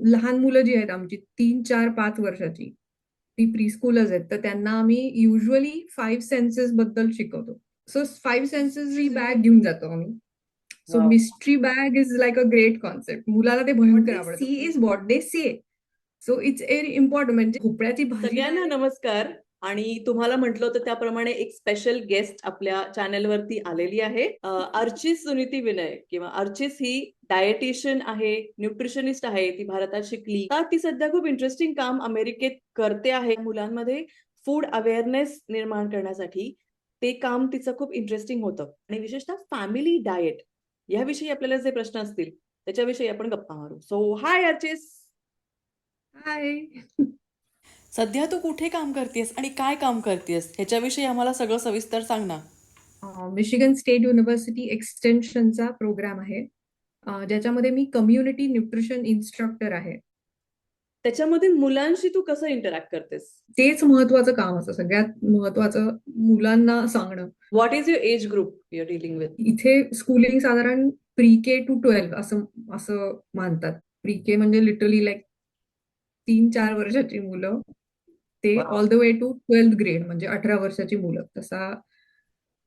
लहान मुलं जी आहेत आमची तीन चार पाच वर्षाची ती प्रीस्कूलच आहेत. तर त्यांना आम्ही युजली फाईव्ह सेन्सेस बद्दल शिकवतो. सो फाईव्ह सेन्सेस ही बॅग घेऊन जातो आम्ही. So. Mystery bag is like a great concept मुलाला ते भयंकर आवडतं. See is what they say so it's very important म्हणजे भोपळ्याची सगळ्यांना नमस्कार. आणि तुम्हाला म्हटलं होतं त्याप्रमाणे एक स्पेशल गेस्ट आपल्या चॅनलवरती आलेली आहे. अर्चिस सुनीती विनय किंवा अर्चिस ही डायटिशियन आहे न्यूट्रिशनिस्ट आहे ती भारतात शिकली. आता ती सध्या खूप इंटरेस्टिंग काम अमेरिकेत करते आहे मुलांमध्ये फूड अवेअरनेस निर्माण करण्यासाठी. ते काम तिचं खूप इंटरेस्टिंग होतं. आणि विशेषतः फॅमिली डाएट याविषयी आपल्याला जे प्रश्न असतील त्याच्याविषयी आपण गप्पा मारू. सो हाय अर्चिस हाय सध्या तू कुठे काम करतेस आणि काय काम करतेस? ह्याच्याविषयी आम्हाला सगळं सविस्तर सांग ना. मिशिगन स्टेट युनिव्हर्सिटी एक्सटेन्शनचा प्रोग्राम आहे. ज्याच्यामध्ये मी कम्युनिटी न्यूट्रिशन इन्स्ट्रक्टर आहे. त्याच्यामध्ये मुलांशी तू कसं इंटरॅक्ट करतेस? तेच महत्वाचं काम असतं. सगळ्यात महत्वाचं मुलांना सांगणं. What is your age group you're dealing with इथे स्कूलिंग साधारण प्री के टू ट्वेल्व असं असं मानतात. प्री के म्हणजे लिटरली लाईक तीन चार वर्षाची मुलं. ते. All the way to twelfth grade म्हणजे अठरा वर्षाची मुलं. तसा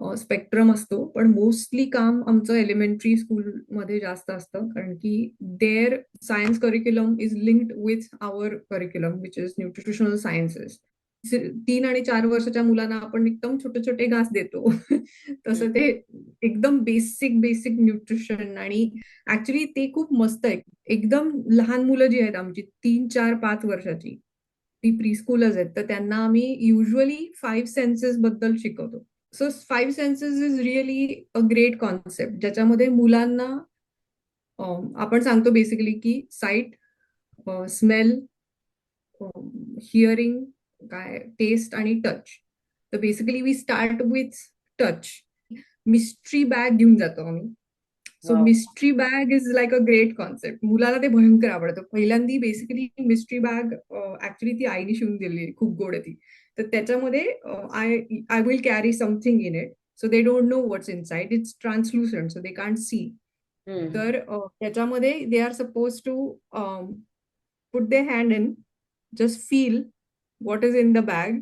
स्पेक्ट्रम असतो. पण मोस्टली काम आमचं एलिमेंटरी स्कूलमध्ये जास्त असतं. कारण की their science curriculum is linked with our curriculum which is nutritional sciences तीन आणि चार वर्षाच्या मुलांना आपण एकदम छोटे छोटे घास देतो. तसं ते एकदम बेसिक बेसिक न्यूट्रिशन आणि ऍक्च्युली ते खूप मस्त आहे. एकदम लहान मुलं जी आहेत आमची तीन चार पाच वर्षाची ती प्रीस्कूलच आहेत. तर त्यांना आम्ही युजली फाईव्ह सेन्सेस बद्दल शिकवतो. So five senses is really a great concept ज्याच्यामध्ये मुलांना आपण सांगतो बेसिकली की साईट स्मेल हिअरिंग काय टेस्ट आणि टच तर basically we start with touch mystery bag घेऊन जातो आम्ही. So. Mystery bag is like a great concept मुलाला ते भयंकर आवडतं. पहिल्यांदी बेसिकली मिस्ट्री बॅग ऍक्च्युली ती आईने शिवून दिली खूप गोड आहे ती. तर त्याच्यामध्ये I I will carry something in it so they don't know what's inside it's translucent so they can't see तर त्याच्यामध्ये they are suppose to put their hand in just feel what is in the bag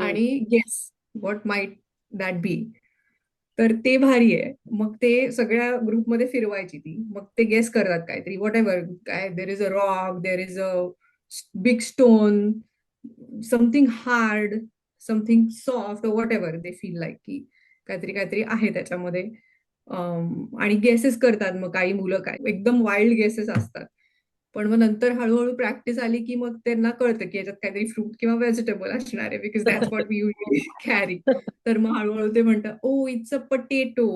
आणि guess what might that be तर ते भारी आहे. मग ते सगळ्या ग्रुपमध्ये फिरवायची ती. मग ते गेस करतात काहीतरी. व्हॉट एव्हर काय there is a rock there is a big stone something hard something soft whatever they feel like की काहीतरी काहीतरी आहे त्याच्यामध्ये. Um, आणि गेसेस करतात मग काही मुलं काय. एकदम वाईल्ड गेसेस असतात. पण मग नंतर हळूहळू प्रॅक्टिस आली की मग त्यांना कळतं की याच्यात काहीतरी फ्रूट किंवा व्हेजिटेबल असणार आहे because that's what we usually carry तर मग हळूहळू ते म्हणतात ओ इट्स अ पटेटो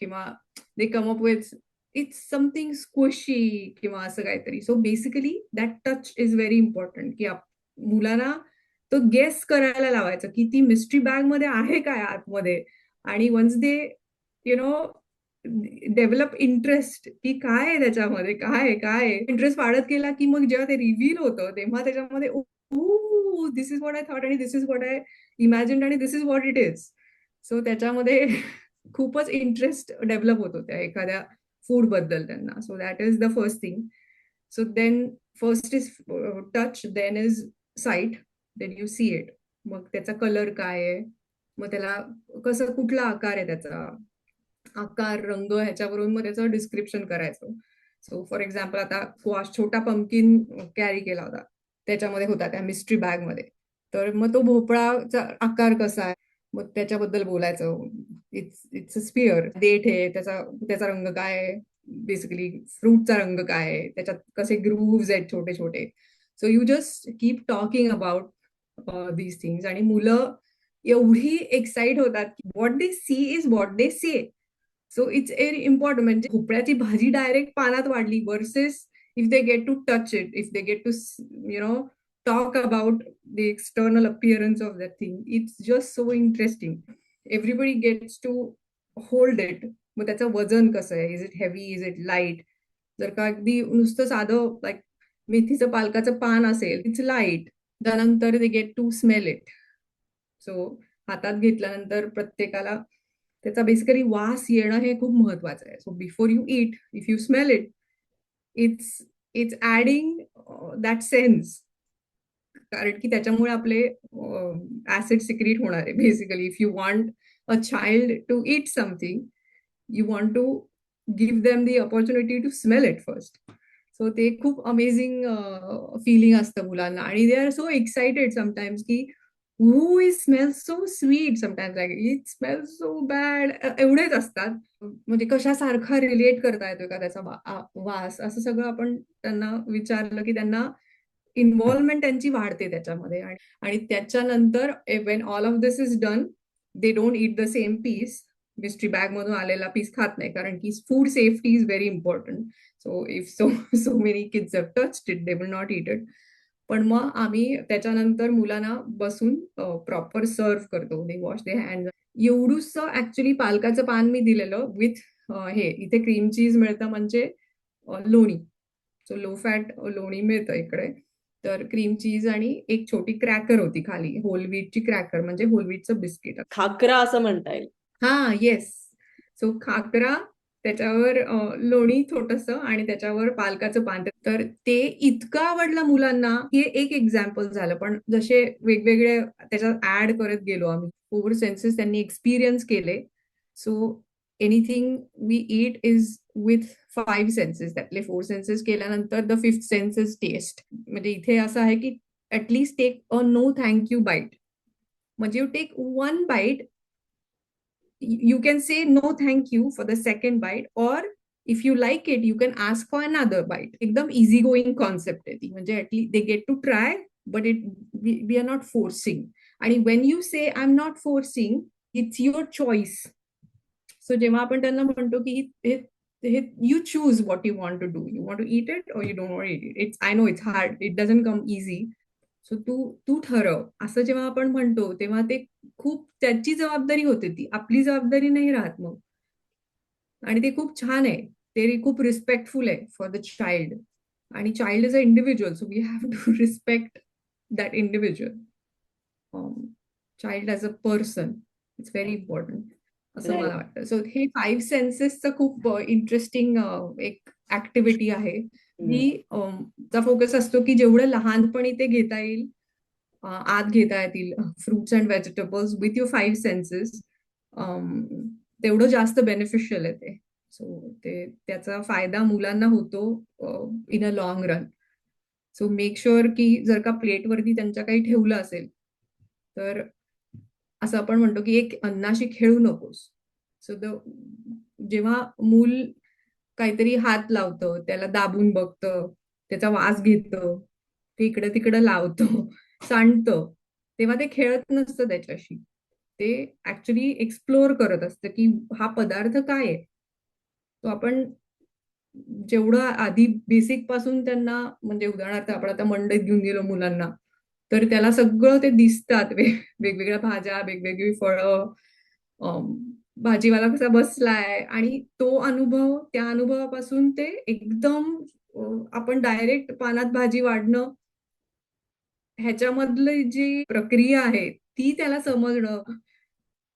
किंवा they come up with it's something squashy किंवा असं काहीतरी. So basically that touch is very important की आप- मुलांना तो गेस करायला लावायचा की ती मिस्ट्री बॅगमध्ये आहे काय आतमध्ये? आणि once they you know develop interest की काय आहे त्याच्यामध्ये? काय काय इंटरेस्ट वाढत गेला की मग जेव्हा ते रिव्हील होतं तेव्हा त्याच्यामध्ये this is what I thought आणि this is what I imagine आणि this is what it is so त्याच्यामध्ये खूपच इंटरेस्ट डेव्हलप होतो त्या एखाद्या फूडबद्दल त्यांना. So that is the first thing so then first is touch then is sight then you see it मग त्याचा कलर काय आहे? मग त्याला कसं कुठला आकार आहे त्याचा? आकार रंग ह्याच्यावरून मग त्याचं डिस्क्रिप्शन करायचं. सो फॉर एक्झाम्पल आता क्वाश छोटा पंकिन कॅरी केला होता. त्याच्यामध्ये होता त्या मिस्ट्री बॅगमध्ये. तर मग तो भोपळाचा आकार कसा आहे? मग त्याच्याबद्दल बोलायचं. इट्स इट्स अ स्पिअर देठ आहे त्याचा त्याचा रंग काय आहे? बेसिकली फ्रूटचा रंग काय आहे? त्याच्यात कसे ग्रूव्ज आहेत छोटे छोटे so you just keep talking about these things आणि मुलं एवढी एक्साइट होतात की what they see is what they say so it's very important म्हणजे भोपळ्याची भाजी डायरेक्ट पानात वाढली versus if they get to touch it if they get to you know talk about the external appearance of that thing. It's just so interesting. Everybody gets to hold it. मग त्याचं वजन कसं आहे? Is it heavy is it light जर का अगदी नुसतं साधं लाईक मेथीचं पालकाचं पान असेल इट्स लाइट त्यानंतर they get to smell it so हातात घेतल्यानंतर प्रत्येकाला त्याचा बेसिकली वास येणं हे खूप महत्वाचं आहे. So before you eat if you smell it it's it's adding that sense कारण की त्याच्यामुळे आपले uh, ऍसिड सिक्रीट होणार आहे. Basically if you want a child to eat something you want to give them the opportunity to smell it first so ते खूप amazing feeling असतं मुलांना. आणि they are so excited sometimes की who is smell so sweet sometimes like it smell so bad एवढेच असतात. म्हणजे कशासारखा relate करता येतो का त्याचा वास. असं सगळं आपण त्यांना विचारलं की त्यांना इन्व्हॉल्वमेंट त्यांची वाढते त्याच्यामध्ये. आणि आणि त्याच्यानंतर when all of this is done they don't eat the same piece mystery bag मधून आलेला पीस खात नाही. कारण की food safety is very important so if so so many kids have touched it they will not eat it पण मग आम्ही त्याच्यानंतर मुलांना बसून प्रॉपर सर्व करतो. दे वॉश दे हँड एवढूस ऍक्च्युली पालकाचं पान मी दिलेलं विथ हे इथे क्रीम चीज मिळतं म्हणजे लोणी. सो लो फॅट लोणी मिळतं इकडे. तर क्रीम चीज आणि एक छोटी क्रॅकर होती खाली. होल व्हीटची क्रॅकर म्हणजे होल व्हीटचं बिस्किट खाकरा असं म्हणता येईल. हा येस सो खाकरा त्याच्यावर लोणी थोडस आणि त्याच्यावर पालकाचं पान. तर ते इतकं आवडलं मुलांना हे एक एक्झाम्पल झालं. पण जसे वेगवेगळे त्याच्यात ऍड करत गेलो आम्ही. फोर सेन्सेस त्यांनी एक्सपिरियन्स केले. So anything we eat is with five senses त्यातले फोर सेन्सेस केल्यानंतर द फिफ्थ सेन्सेस टेस्ट म्हणजे इथे असं आहे की at least take a no thank you bite म्हणजे you take one bite you can say no thank you for the second bite or if you like it you can ask for another bite एकदम easy going concept आहे ती म्हणजे at least they get to try but it we, we are not forcing आणि when you say I'm not forcing it's your choice so जेव्हा आपण त्यांना म्हणतो की हे हे you choose what you want to do you want to eat it or you don't want to eat it it's I know it's hard it doesn't come easy so तू तू ठरव असं जेव्हा आपण म्हणतो तेव्हा ते खूप त्याची जबाबदारी होते ती. आपली जबाबदारी नाही राहत मग. आणि ते खूप छान आहे. ते खूप रिस्पेक्टफुल आहे फॉर द चाइल्ड आणि child is a individual so we have to respect that individual child as a person it's very important असं. मला वाटतं. सो हे फाईव्ह सेन्सेसचं खूप इंटरेस्टिंग एक ऍक्टिव्हिटी आहे. ही चा फोकस असतो की जेवढं लहानपणी ते घेता येईल आत घेता येतील. Fruits and vegetables with your five senses तेवढं जास्त बेनिफिशियल आहे ते. सो ते त्याचा फायदा मुलांना होतो in a long run so make sure की जर का प्लेटवरती त्यांच्या काही ठेवलं असेल तर असं आपण म्हणतो की एक अन्नाशी खेळू नकोस. सो द जेव्हा मूल काहीतरी हात लावतं त्याला दाबून बघतं त्याचा वास घेतं ते इकडं तिकडं लावतं सांडतं तेव्हा ते खेळत नसतं त्याच्याशी. ते ऍक्च्युली एक्सप्लोअर करत असतं की हा पदार्थ काय आहे? तो आपण जेवढं आधी बेसिकपासून त्यांना म्हणजे उदाहरणार्थ आपण आता मंडईत घेऊन गेलो मुलांना तर त्याला सगळं ते दिसतात. वेगवेगळ्या भाज्या वेगवेगळी फळं भाजीवाला कसा बसलाय आणि तो अनुभव त्या अनुभवापासून ते एकदम आपण डायरेक्ट पानात भाजी वाढणं ह्याच्यामधली जी प्रक्रिया आहे ती त्याला समजणं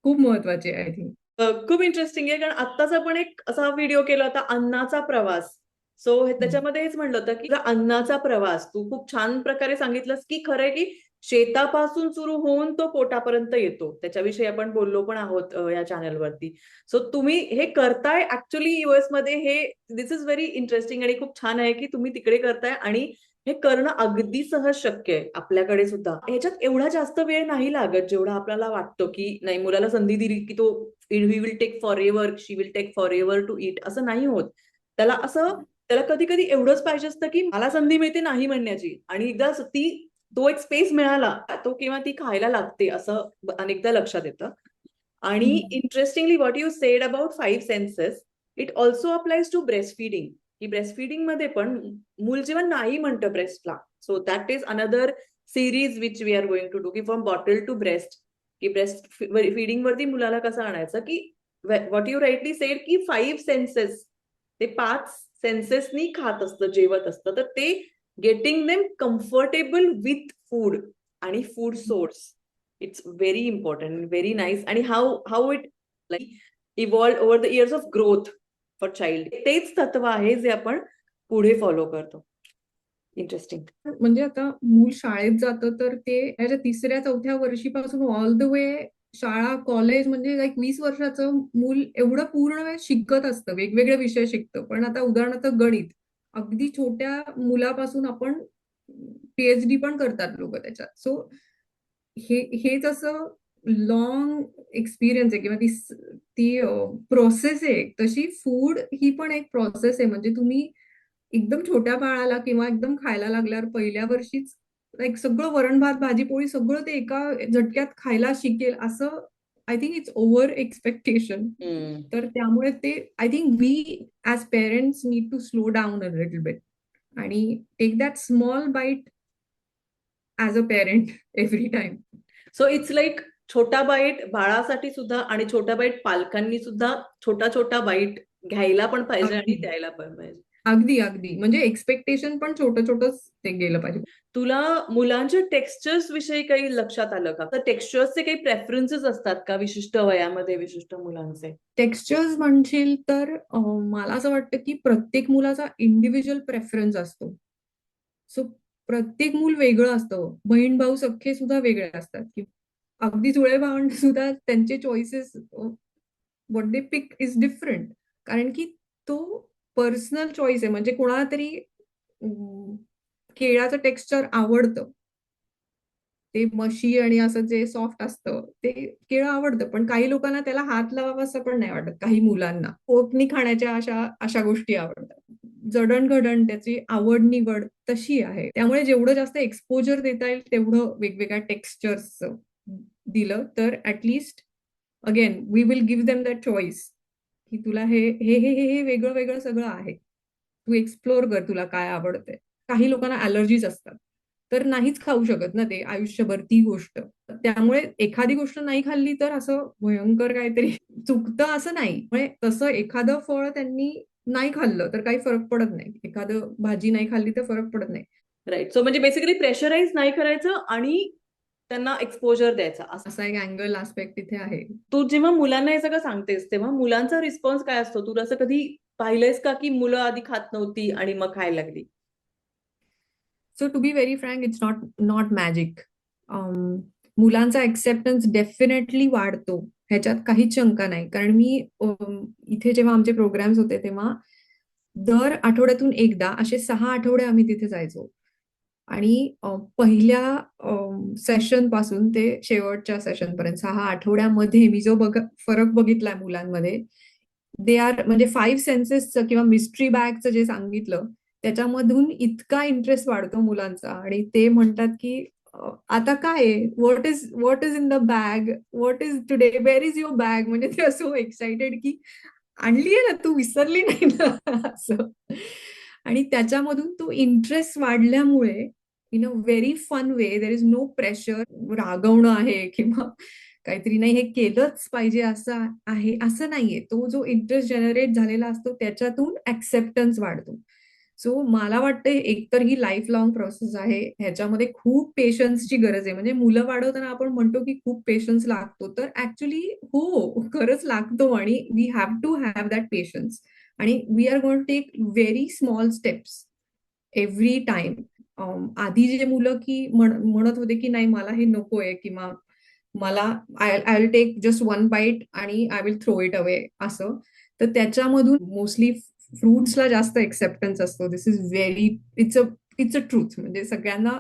खूप महत्वाची आहे आय थिंक खूप इंटरेस्टिंग आहे कारण आत्ताच आपण एक असा व्हिडिओ केला होता अन्नाचा प्रवास. सो त्याच्यामध्ये हेच म्हणलं होतं की अन्नाचा प्रवास तू खूप छान प्रकारे सांगितलंस की खरंय की शेतापासून सुरू होऊन तो पोटापर्यंत येतो. त्याच्याविषयी आपण बोललो पण आहोत या चॅनलवरती सो तुम्ही हे करताय ऍक्च्युली युएसमध्ये हे दिस इज व्हेरी इंटरेस्टिंग आणि खूप छान आहे की तुम्ही तिकडे करताय आणि हे करणं अगदी सहज शक्य आहे आपल्याकडे सुद्धा. ह्याच्यात एवढा जास्त वेळ नाही लागत जेवढा आपल्याला वाटतो की नाही मुलाला संधी दिली की तो he will take forever she will take forever to eat असं नाही होत. त्याला असं त्याला कधी कधी एवढंच पाहिजे असतं की मला संधी मिळते नाही म्हणण्याची. आणि एकदा ती तो एक स्पेस मिळाला तो किंवा ती खायला लागते असं अनेकदा लक्षात येतं. आणि. Interestingly what you said about five senses it also applies to breast feeding की ब्रेस्ट फिडिंगमध्ये पण मूल जेव्हा नाही म्हणतं ब्रेस्टला so that is another series which we are going to do की फ्रॉम बॉटल टू ब्रेस्ट की ब्रेस्ट फिडिंग वरती मुलाला कसं आणायचं? की व्हॉट यू राईटली सेड की फाईव्ह सेन्सेस ते पाच सेन्सेसनी खात असतं जेवत असतं. तर ते getting them comfortable with food आणि food source it's very important very nice आणि how how it like evolve over the years of growth for child तेच तत्व आहे जे आपण पुढे फॉलो करतो. इंटरेस्टिंग म्हणजे आता मूल शाळेत जातं तर ते याच्या तिसऱ्या चौथ्या वर्षीपासून ऑल द वे शाळा कॉलेज म्हणजे एक वीस वर्षाचं मूल एवढं पूर्ण वेळ शिकत असतं. वेगवेगळे विषय शिकतं. पण आता उदाहरणार्थ गणित. अगदी छोट्या मुलापासून आपण पीएचडी पण करतात लोक त्याच्यात. सो हे हेच असं लॉंग एक्सपिरियन्स आहे किंवा ती ती प्रोसेस आहे. तशी फूड ही पण एक प्रोसेस आहे. म्हणजे तुम्ही एकदम छोट्या बाळाला किंवा एकदम खायला लागल्यावर पहिल्या वर्षीच लाईक सगळं वरण भात भाजी पोळी सगळं ते एका झटक्यात खायला शिकेल असं I think it's over expectation तर त्यामुळे ते I think we as parents need to slow down a little bit आणि take that small bite as a parent every time so it's like छोटा बाईट बाळासाठी सुद्धा आणि छोटा बाईट पालकांनी सुद्धा छोटा छोटा बाईट घ्यायला पण पाहिजे आणि. द्यायला पण पाहिजे. अगदी अगदी. म्हणजे एक्सपेक्टेशन पण छोटं छोटंच ते गेलं पाहिजे. तुला मुलांच्या टेक्स्चर्स विषयी काही लक्षात आलं का? तर टेक्स्चर्सचे काही प्रेफरन्सेस असतात का विशिष्ट वयामध्ये विशिष्ट मुलांचे? टेक्स्चर्स म्हणशील तर मला असं वाटतं की प्रत्येक मुलाचा इंडिव्हिज्युअल प्रेफरन्स असतो. सो प्रत्येक मूल वेगळं असतं. बहीण भाऊ सख्खे सुद्धा वेगळे असतात. की अगदी जुळे भावंड सुद्धा त्यांचे choices what they pick is different कारण की तो पर्सनल चॉईस आहे. म्हणजे कोणाला तरी केळाचं टेक्स्चर आवडतं. ते मशी आणि असं जे सॉफ्ट असतं ते केळं आवडतं. पण काही लोकांना त्याला हात लावावा असं पण नाही वाटत. काही मुलांना. पोटनी खाण्याच्या अशा अशा गोष्टी आवडतात. जडणघडण त्याची आवड निवड तशी आहे. त्यामुळे जेवढं जास्त एक्सपोजर देता येईल तेवढं वेगवेगळ्या टेक्स्चर्सचं दिलं तर at least again we will give them that choice की तुला हे हे हे हे हे वेगळं वेगळं सगळं आहे. तू एक्सप्लोर कर तुला काय आवडतंय. काही लोकांना अलर्जीज असतात. तर नाहीच खाऊ शकत ना ते आयुष्यभर ती गोष्ट. त्यामुळे एखादी गोष्ट नाही खाल्ली तर असं भयंकर काहीतरी चुकतं असं नाही. म्हणजे तसं एखादं फळ त्यांनी नाही खाल्लं तर काही फरक पडत नाही. एखादं भाजी नाही खाल्ली तर फरक पडत नाही. राईट सो म्हणजे बेसिकली प्रेशराईज नाही करायचं आणि त्यांना एक्सपोजर द्यायचा. असं एक अँगल आस्पेक्ट तिथे आहे. तू जेव्हा मुलांना हे सगळं सांगतेस तेव्हा मुलांचा रिस्पॉन्स काय असतो? तू असं कधी पाहिलंयस का की मुलं आधी खात नव्हती आणि मग खायला लागली? So to be very frank it's not not magic मुलांचा एक्सेप्टन्स डेफिनेटली वाढतो. ह्याच्यात काहीच शंका नाही. कारण मी अम, इथे जेव्हा आमचे प्रोग्राम्स होते तेव्हा दर आठवड्यातून एकदा असे सहा आठवडे आम्ही तिथे जायचो. आणि पहिल्या सेशनपासून ते शेवटच्या सेशन पर्यंत सहा आठवड्यामध्ये मी जो बघ फरक बघितलाय मुलांमध्ये दे आर म्हणजे फाईव्ह सेन्सेसचं किंवा मिस्ट्री बॅगचं जे सांगितलं त्याच्यामधून इतका इंटरेस्ट वाढतो मुलांचा. आणि ते म्हणतात की आता काय what is what is in the bag what is today where is your bag म्हणजे ते असं एक्साइटेड की आणली आहे ना तू? विसरली नाही ना? असं. आणि त्याच्यामधून तो इंटरेस्ट वाढल्यामुळे in a very fun way there is no pressure रागवणं आहे किंवा काहीतरी नाही हे केलंच पाहिजे असं आहे असं नाहीये. तो जो इंटरेस्ट जनरेट झालेला असतो त्याच्यातून ऍक्सेप्टन्स वाढतो. सो मला वाटतं एकतर ही लाईफ लॉंग प्रोसेस आहे. ह्याच्यामध्ये खूप पेशन्सची गरज आहे. म्हणजे मुलं वाढवताना आपण म्हणतो की खूप पेशन्स लागतो तर ऍक्च्युली हो खरंच लागतो आणि we have to have that patience आणि we are going take very small steps every time आधी जे मुलं की म्हणत होते की नाही मला हे नकोय किंवा मला I I will take just one bite आणि I will throw it away असं तर त्याच्यामधून मोस्टली फ्रुट्सला जास्त एक्सेप्टन्स असतो. This is very it's a it's a truth म्हणजे सगळ्यांना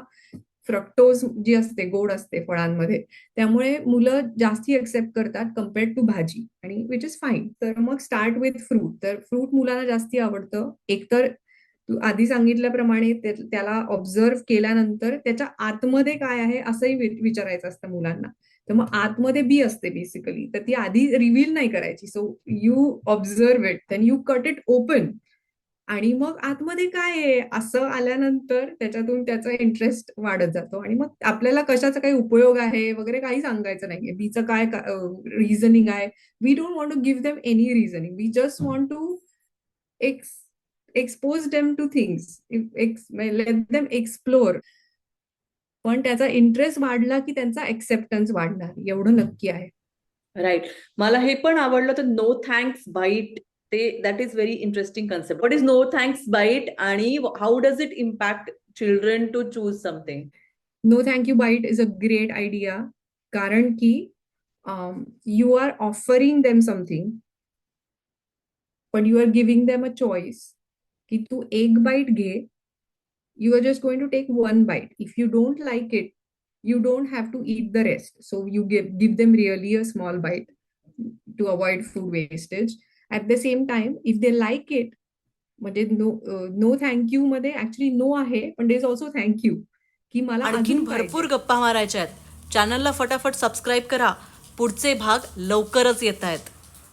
फ्रक्टोज जी असते गोड असते फळांमध्ये त्यामुळे मुलं जास्ती एक्सेप्ट करतात कम्पेअर्ड टू भाजी. आणि विच इज फाईन तर मग स्टार्ट विथ फ्रूट तर फ्रूट मुलांना जास्ती आवडतं. एकतर आधी सांगितल्याप्रमाणे त्याला ऑब्झर्व केल्यानंतर त्याच्या आतमध्ये काय आहे असंही विचारायचं असतं मुलांना. तर मग आतमध्ये बी असते बेसिकली तर ती आधी रिव्हील नाही करायची. So you observe it then you cut it open आणि मग आतमध्ये काय आहे? असं आल्यानंतर त्याच्यातून त्याचा इंटरेस्ट वाढत जातो. आणि मग आपल्याला कशाचा काही उपयोग आहे? वगैरे काही सांगायचं नाहीये. बीचं काय रिझनिंग आहे? We don't want to give them any reasoning we just want to ex expose them to things let them explore पण त्याचा इंटरेस्ट वाढला की त्यांचा एक्सेप्टन्स वाढणार एवढं नक्की आहे. राईट मला हे पण आवडलं तर नो थँक्स बाईट ते that is very interesting concept what is no thanks bite आणि how does it impact children to choose something? No thank you bite is a great idea कारण की you are offering them something पण you are giving them a choice की तू एक bite घे you are just going to take one bite if you don't like it don't have to eat the rest. So you give give them really a small bite to avoid food wastage. At the same time if they like it म्हणजे no no thank you मध्ये actually no आहे पण there is also thank you की मला अजून भरपूर. गप्पा मारायच्या आहेत. चॅनलला फटाफट सबस्क्राईब करा. पुढचे भाग लवकरच येत आहेत.